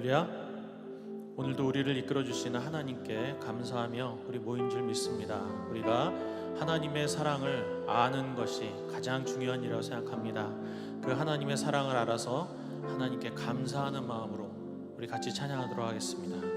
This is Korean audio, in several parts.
할렐루야. 오늘도 우리를 이끌어 주시는 하나님께 감사하며 우리 모인 줄 믿습니다. 우리가 하나님의 사랑을 아는 것이 가장 중요한 일이라고 생각합니다. 그 하나님의 사랑을 알아서 하나님께 감사하는 마음으로 우리 같이 찬양하도록 하겠습니다.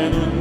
and